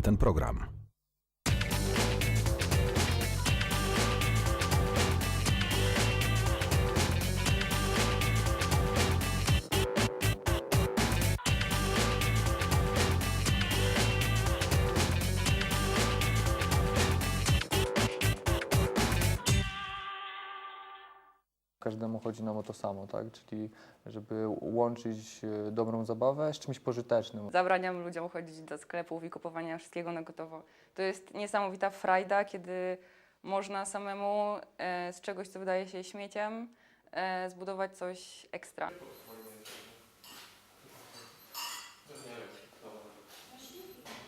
Ten program. Każdemu chodzi nam o to samo, tak? Czyli żeby łączyć e, dobrą zabawę z czymś pożytecznym. Zabraniam ludziom chodzić do sklepów i kupowania wszystkiego na gotowo. To jest niesamowita frajda, kiedy można samemu e, z czegoś, co wydaje się śmieciem, e, zbudować coś ekstra.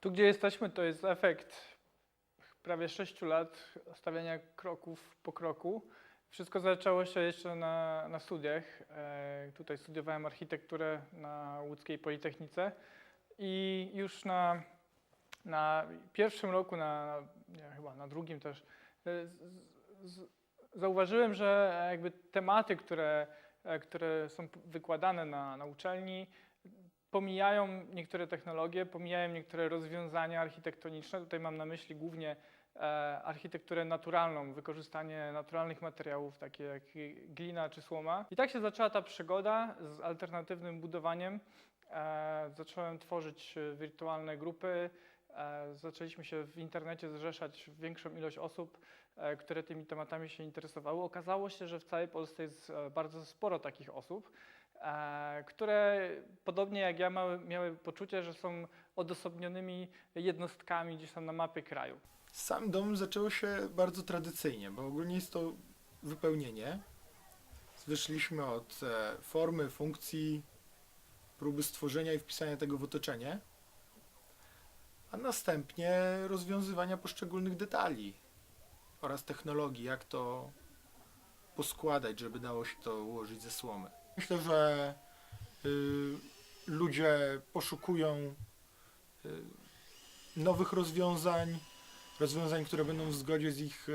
Tu, gdzie jesteśmy, to jest efekt prawie 6 lat stawiania kroków po kroku. Wszystko zaczęło się jeszcze na, na studiach. E, tutaj studiowałem architekturę na łódzkiej Politechnice i już na, na pierwszym roku, na, nie, chyba na drugim też, e, z, z, zauważyłem, że jakby tematy, które, e, które są wykładane na, na uczelni, pomijają niektóre technologie, pomijają niektóre rozwiązania architektoniczne. Tutaj mam na myśli głównie architekturę naturalną, wykorzystanie naturalnych materiałów, takie jak glina czy słoma. I tak się zaczęła ta przygoda z alternatywnym budowaniem. E, zacząłem tworzyć e, wirtualne grupy. E, zaczęliśmy się w internecie zrzeszać większą ilość osób, e, które tymi tematami się interesowały. Okazało się, że w całej Polsce jest e, bardzo sporo takich osób e, które podobnie jak ja miały, poczucie, że są odosobnionymi jednostkami gdzieś tam na mapie kraju. Z samym domem zaczęło się bardzo tradycyjnie, bo ogólnie jest to wypełnienie. Wyszliśmy od e, formy, funkcji, próby stworzenia i wpisania tego w otoczenie, a następnie rozwiązywania poszczególnych detali oraz technologii, jak to poskładać, żeby dało się to ułożyć ze słomy. Myślę, że y, ludzie poszukują y, nowych rozwiązań, rozwiązań, które będą w zgodzie z ich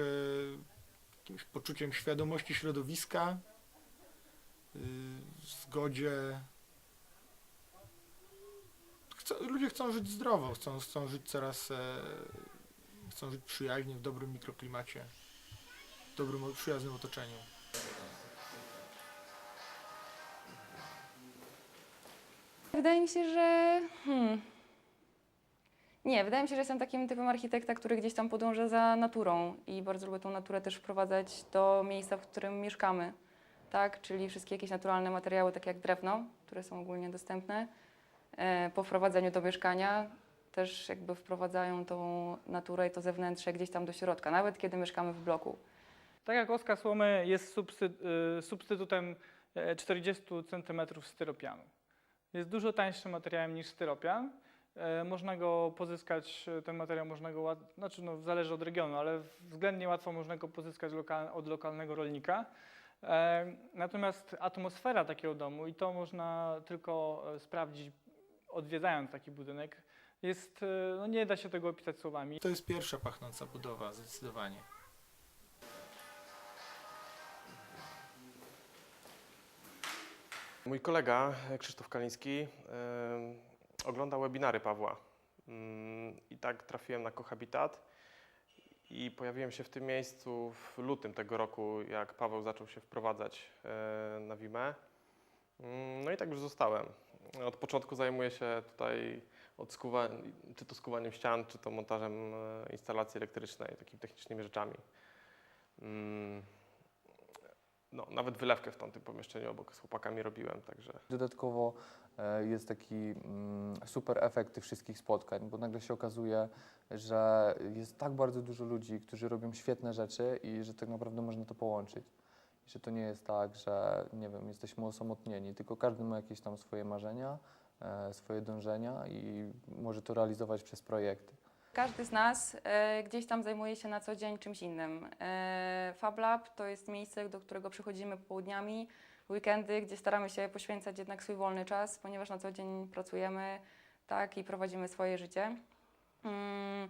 jakimś poczuciem świadomości środowiska, y, w zgodzie. Chcą, ludzie chcą żyć zdrowo, chcą, chcą żyć coraz. E, chcą żyć przyjaźnie, w dobrym mikroklimacie, w dobrym, przyjaznym otoczeniu. Wydaje mi się, że. Hmm. Nie, wydaje mi się, że jestem takim typem architekta, który gdzieś tam podąża za naturą i bardzo lubię tą naturę też wprowadzać do miejsca, w którym mieszkamy. Tak, czyli wszystkie jakieś naturalne materiały, takie jak drewno, które są ogólnie dostępne, e, po wprowadzeniu do mieszkania też jakby wprowadzają tą naturę i to zewnętrzne gdzieś tam do środka, nawet kiedy mieszkamy w bloku. Tak jak oska słomy jest y, substytutem e, 40 cm styropianu. Jest dużo tańszym materiałem niż styropian. E, Można go pozyskać, e, ten materiał można go, znaczy no, zależy od regionu, ale względnie łatwo można go pozyskać lokal, od lokalnego rolnika. E, Natomiast atmosfera takiego domu, i to można tylko sprawdzić odwiedzając taki budynek, jest, no nie da się tego opisać słowami. To jest pierwsza pachnąca budowa, zdecydowanie. Mój kolega Krzysztof Kaliński e, oglądał webinary Pawła Mm, i tak trafiłem na Kohabitat i pojawiłem się w tym miejscu w lutym tego roku, jak Paweł zaczął się wprowadzać na Wimę. Mm, No i tak już zostałem. Od początku zajmuję się tutaj od skuwa, czy to skuwaniem ścian, czy to montażem e, instalacji elektrycznej, takimi technicznymi rzeczami. No, nawet wylewkę w tamtym pomieszczeniu obok z chłopakami robiłem, także Dodatkowo e, jest taki mm, super efekt tych wszystkich spotkań, bo nagle się okazuje, że jest tak bardzo dużo ludzi, którzy robią świetne rzeczy i że tak naprawdę można to połączyć. I że to nie jest tak, że nie wiem, jesteśmy osamotnieni, tylko każdy ma jakieś tam swoje marzenia, e, swoje dążenia i może to realizować przez projekty. Każdy z nas e, gdzieś tam zajmuje się na co dzień czymś innym. E, Fab Lab to jest miejsce, do którego przychodzimy popołudniami, weekendy, gdzie staramy się poświęcać jednak swój wolny czas, ponieważ na co dzień pracujemy tak, i prowadzimy swoje życie. Mm,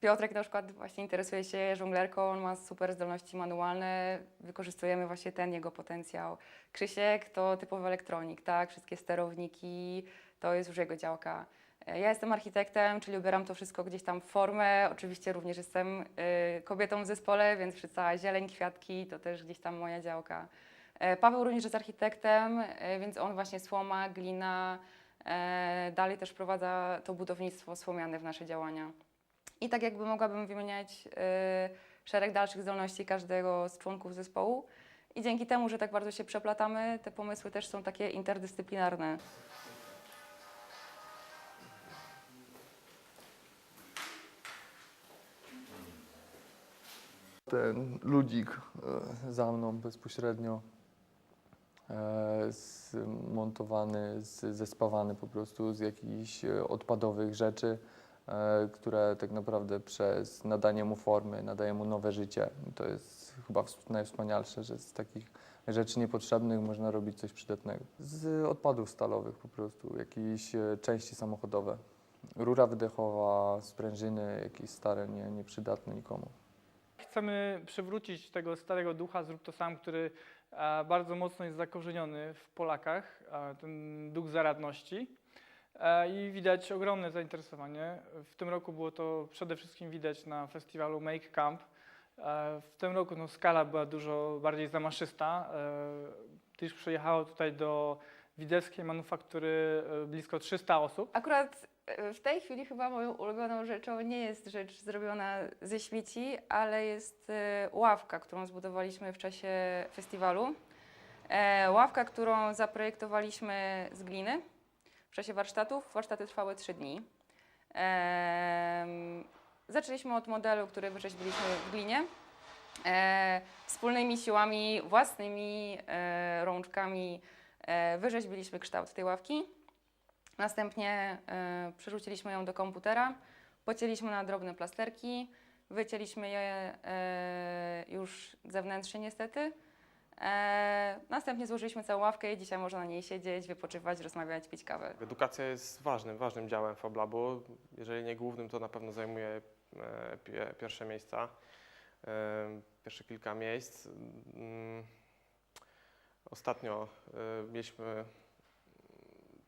Piotrek na przykład właśnie interesuje się żonglerką, on ma super zdolności manualne, wykorzystujemy właśnie ten jego potencjał. Krzysiek to typowy elektronik, tak, wszystkie sterowniki, to jest już jego działka. E, Ja jestem architektem, czyli ubieram to wszystko gdzieś tam w formę. Oczywiście również jestem y, kobietą w zespole, więc cała zieleń, kwiatki to też gdzieś tam moja działka. E, Paweł również jest architektem, e, więc on właśnie słoma, glina, e, dalej też wprowadza to budownictwo słomiane w nasze działania. I tak jakby mogłabym wymieniać e, szereg dalszych zdolności każdego z członków zespołu. I dzięki temu, że tak bardzo się przeplatamy, te pomysły też są takie interdyscyplinarne. Ten ludzik e, za mną bezpośrednio e, zmontowany, zespawany po prostu z jakichś e, odpadowych rzeczy, które tak naprawdę przez nadanie mu formy, nadaje mu nowe życie. To jest chyba ws- najwspanialsze, że z takich rzeczy niepotrzebnych można robić coś przydatnego. Z odpadów stalowych po prostu, jakieś części samochodowe. Rura wydechowa, sprężyny, jakieś stare, nie, nieprzydatne nikomu. Chcemy przywrócić tego starego ducha, zrób to sam, który e, bardzo mocno jest zakorzeniony w Polakach, e, ten duch zaradności. E, I widać ogromne zainteresowanie. W tym roku było to przede wszystkim widać na festiwalu Make Camp. W tym roku no, skala była dużo bardziej zamaszysta. Gdyż przyjechało tutaj do Wideckiej Manufaktury e, blisko 300 osób. Akurat e, w tej chwili chyba moją ulubioną rzeczą nie jest rzecz zrobiona ze śmieci, ale jest e, ławka, którą zbudowaliśmy w czasie festiwalu. Ławka, którą zaprojektowaliśmy z gliny w czasie warsztatów. Warsztaty trwały trzy dni. Em, Zaczęliśmy od modelu, który wyrzeźbiliśmy w glinie. Wspólnymi siłami, własnymi rączkami wyrzeźbiliśmy kształt tej ławki. Następnie e, przerzuciliśmy ją do komputera, pocięliśmy na drobne plasterki, wycięliśmy je e, już zewnętrznie niestety. E, następnie złożyliśmy całą ławkę i dzisiaj można na niej siedzieć, wypoczywać, rozmawiać, pić kawę. Edukacja jest ważnym, ważnym działem FabLabu. Jeżeli nie głównym, to na pewno zajmuje e, pie, pierwsze miejsca, e, pierwsze kilka miejsc. Ostatnio e, mieliśmy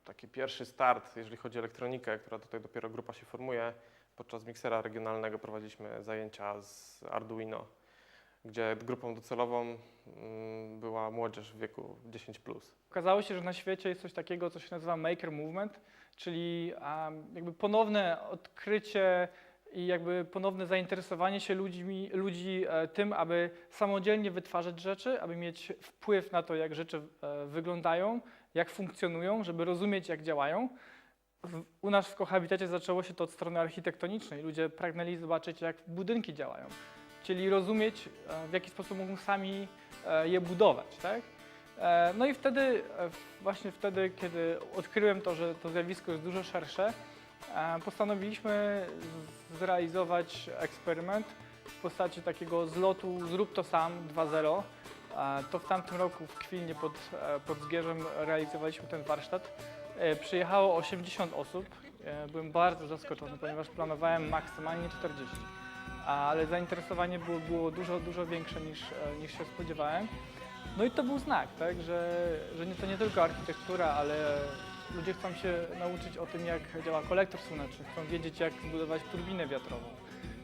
taki pierwszy start, jeżeli chodzi o elektronikę, która tutaj dopiero grupa się formuje. Podczas miksera regionalnego prowadziliśmy zajęcia z Arduino, gdzie grupą docelową mm, była młodzież w wieku 10+. Okazało się, że na świecie jest coś takiego, co się nazywa maker movement, czyli jakby ponowne odkrycie i jakby ponowne zainteresowanie się ludźmi, ludzi e, tym, aby samodzielnie wytwarzać rzeczy, aby mieć wpływ na to, jak rzeczy e, wyglądają, jak funkcjonują, żeby rozumieć, jak działają. U nas w Kohabitacie zaczęło się to od strony architektonicznej. Ludzie pragnęli zobaczyć, jak budynki działają, czyli rozumieć, e, w jaki sposób mogą sami je budować. Tak? No i wtedy, właśnie wtedy, kiedy odkryłem to, że to zjawisko jest dużo szersze, postanowiliśmy zrealizować eksperyment w postaci takiego zlotu Zrób to sam 2.0. E, To w tamtym roku w Kwilnie pod, e, pod Zgierzem realizowaliśmy ten warsztat. E, Przyjechało 80 osób. E, Byłem bardzo zaskoczony, ponieważ planowałem maksymalnie 40. Ale zainteresowanie było, było dużo, dużo większe niż, niż się spodziewałem. No i to był znak, tak, że, że nie, to nie tylko architektura, ale ludzie chcą się nauczyć o tym, jak działa kolektor słoneczny, chcą wiedzieć, jak zbudować turbinę wiatrową,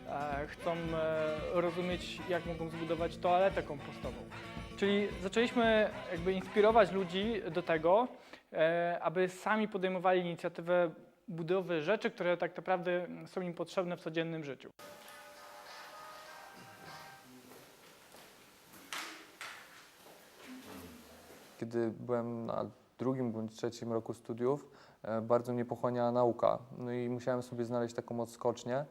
e, chcą e, rozumieć, jak mogą zbudować toaletę kompostową. Czyli zaczęliśmy jakby inspirować ludzi do tego, e, aby sami podejmowali inicjatywę budowy rzeczy, które tak naprawdę są im potrzebne w codziennym życiu. Kiedy byłem na drugim bądź trzecim roku studiów, e, bardzo mnie pochłaniała nauka. No i musiałem sobie znaleźć taką odskocznię.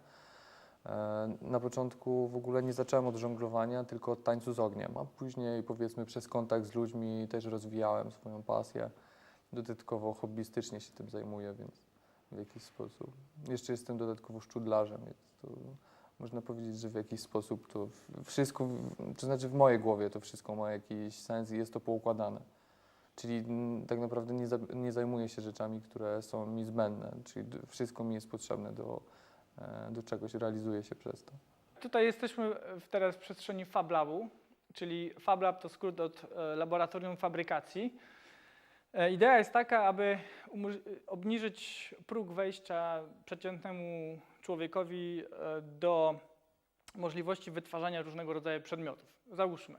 E, Na początku w ogóle nie zacząłem od żonglowania, tylko od tańcu z ogniem, a później powiedzmy przez kontakt z ludźmi też rozwijałem swoją pasję. Dodatkowo hobbystycznie się tym zajmuję, więc w jakiś sposób. Jeszcze jestem dodatkowo szczudlarzem, więc to można powiedzieć, że w jakiś sposób to wszystko, to znaczy w mojej głowie to wszystko ma jakiś sens i jest to poukładane. Czyli tak naprawdę nie, nie zajmuję się rzeczami, które są mi zbędne, czyli wszystko mi jest potrzebne do, e, do czegoś, realizuję się przez to. Tutaj jesteśmy teraz w przestrzeni Fab Labu, czyli Fab Lab to skrót od e, Laboratorium Fabrykacji. E, Idea jest taka, aby obniżyć próg wejścia przeciętnemu człowiekowi do możliwości wytwarzania różnego rodzaju przedmiotów. Załóżmy,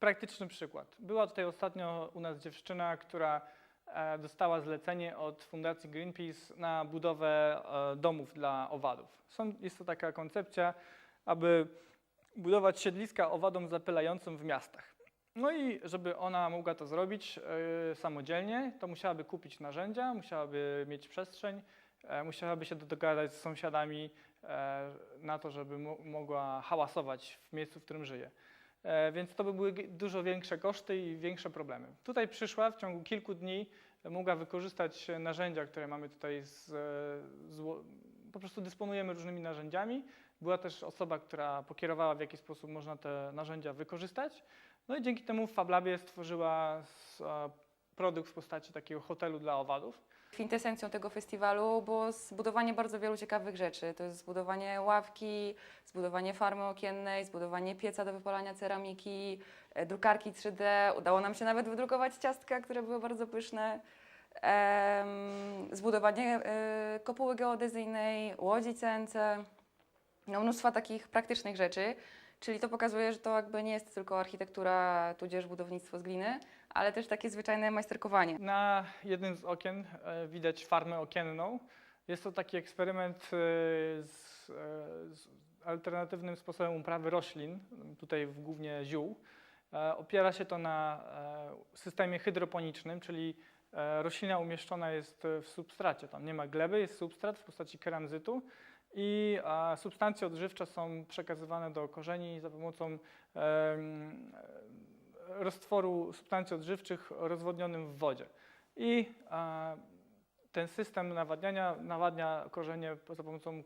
praktyczny przykład. Była tutaj ostatnio u nas dziewczyna, która e, dostała zlecenie od Fundacji Greenpeace na budowę e, domów dla owadów. Są, jest to taka koncepcja, aby budować siedliska owadom zapylającym w miastach. No i żeby ona mogła to zrobić e, samodzielnie, to musiałaby kupić narzędzia, musiałaby mieć przestrzeń, musiałaby się dogadać z sąsiadami na to, żeby mo- mogła hałasować w miejscu, w którym żyje. E, Więc to by były dużo większe koszty i większe problemy. Tutaj przyszła w ciągu kilku dni, e, mogła wykorzystać narzędzia, które mamy tutaj, z, e, zło- po prostu dysponujemy różnymi narzędziami. Była też osoba, która pokierowała, w jaki sposób można te narzędzia wykorzystać. No i dzięki temu w FabLabie stworzyła produkt w postaci takiego hotelu dla owadów. Kwintesencją tego festiwalu było zbudowanie bardzo wielu ciekawych rzeczy. To jest zbudowanie ławki, zbudowanie farmy okiennej, zbudowanie pieca do wypalania ceramiki, e, drukarki 3D. Udało nam się nawet wydrukować ciastka, które były bardzo pyszne. Zbudowanie e, kopuły geodezyjnej, łodzi CNC. No, mnóstwo takich praktycznych rzeczy. Czyli to pokazuje, że to jakby nie jest tylko architektura, tudzież budownictwo z gliny, ale też takie zwyczajne majsterkowanie. Na jednym z okien e, widać farmę okienną. Jest to taki eksperyment e, z, e, z alternatywnym sposobem uprawy roślin, tutaj głównie ziół. Opiera się to na systemie hydroponicznym, czyli roślina umieszczona jest w substracie. Tam nie ma gleby, jest substrat w postaci keramzytu i substancje odżywcze są przekazywane do korzeni za pomocą em, roztworu substancji odżywczych rozwodnionym w wodzie. I ten system nawadniania nawadnia korzenie za pomocą e,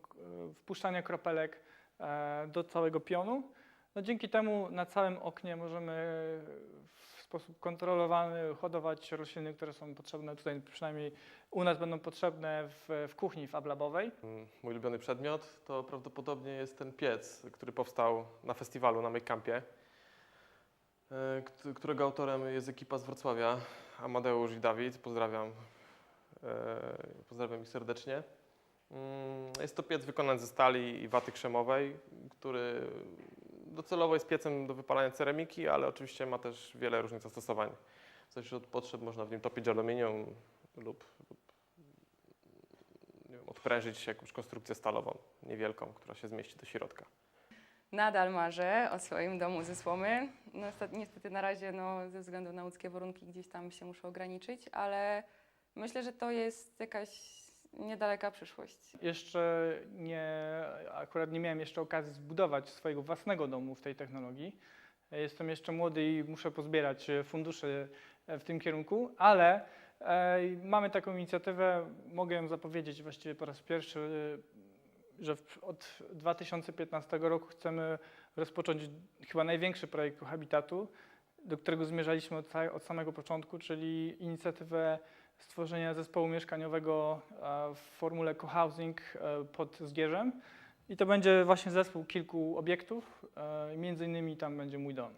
wpuszczania kropelek e, do całego pionu. No dzięki temu na całym oknie możemy w sposób kontrolowany hodować rośliny, które są potrzebne tutaj, przynajmniej u nas będą potrzebne w, w kuchni fablabowej. Mm, Mój ulubiony przedmiot to prawdopodobnie jest ten piec, który powstał na festiwalu na Make Campie, e, kt- którego autorem jest ekipa z Wrocławia, Amadeusz i Dawid. Pozdrawiam, e, pozdrawiam ich serdecznie. Mm, Jest to piec wykonany ze stali i waty krzemowej, który docelowo jest piecem do wypalania ceramiki, ale oczywiście ma też wiele różnych zastosowań. Zależności od potrzeb można w nim topić aluminium lub, lub wiem, odprężyć jakąś konstrukcję stalową niewielką, która się zmieści do środka. Nadal marzę o swoim domu ze słomy. No, niestety na razie no, ze względu na łódzkie warunki gdzieś tam się muszę ograniczyć, ale myślę, że to jest jakaś niedaleka przyszłość. Jeszcze nie, akurat nie miałem jeszcze okazji zbudować swojego własnego domu w tej technologii. Jestem jeszcze młody i muszę pozbierać e, fundusze e, w tym kierunku, ale e, mamy taką inicjatywę, mogę ją zapowiedzieć właściwie po raz pierwszy, że od 2015 roku chcemy rozpocząć chyba największy projekt Habitatu, do którego zmierzaliśmy od, od samego początku, czyli inicjatywę stworzenia zespołu mieszkaniowego e, w formule cohousing e, pod Zgierzem. I to będzie właśnie zespół kilku obiektów, e, między innymi tam będzie mój dom.